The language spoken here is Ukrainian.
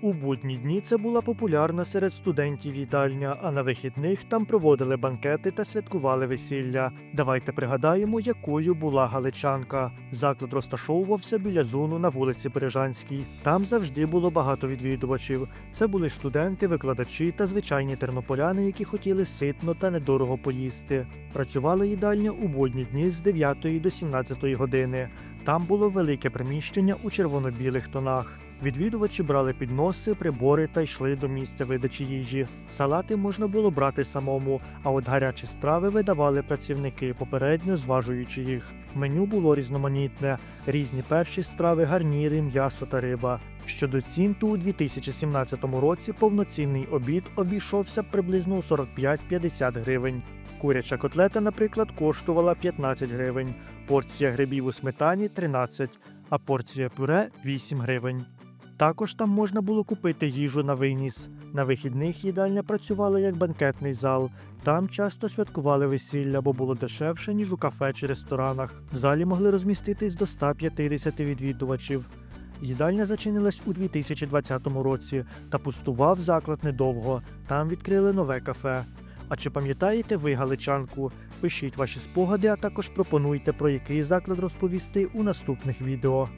У будні дні це була популярна серед студентів їдальня, а на вихідних там проводили банкети та святкували весілля. Давайте пригадаємо, якою була галичанка. Заклад розташовувався біля зону на вулиці Бережанській. Там завжди було багато відвідувачів. Це були студенти, викладачі та звичайні тернополяни, які хотіли ситно та недорого поїсти. Працювала їдальня у будні дні з 9 до 17 години. Там було велике приміщення у червоно-білих тонах. Відвідувачі брали підноси, прибори та йшли до місця видачі їжі. Салати можна було брати самому, а от гарячі страви видавали працівники, попередньо зважуючи їх. Меню було різноманітне, різні перші страви, гарніри, м'ясо та риба. Щодо цін, то у 2017 році повноцінний обід обійшовся приблизно у 45-50 гривень. Куряча котлета, наприклад, коштувала 15 гривень, порція грибів у сметані 13, а порція пюре 8 гривень. Також там можна було купити їжу на виніс. На вихідних їдальня працювала як банкетний зал. Там часто святкували весілля, бо було дешевше, ніж у кафе чи ресторанах. В залі могли розміститись до 150 відвідувачів. Їдальня зачинилась у 2020 році та пустував заклад недовго. Там відкрили нове кафе. А чи пам'ятаєте ви галичанку? Пишіть ваші спогади, а також пропонуйте про який заклад розповісти у наступних відео.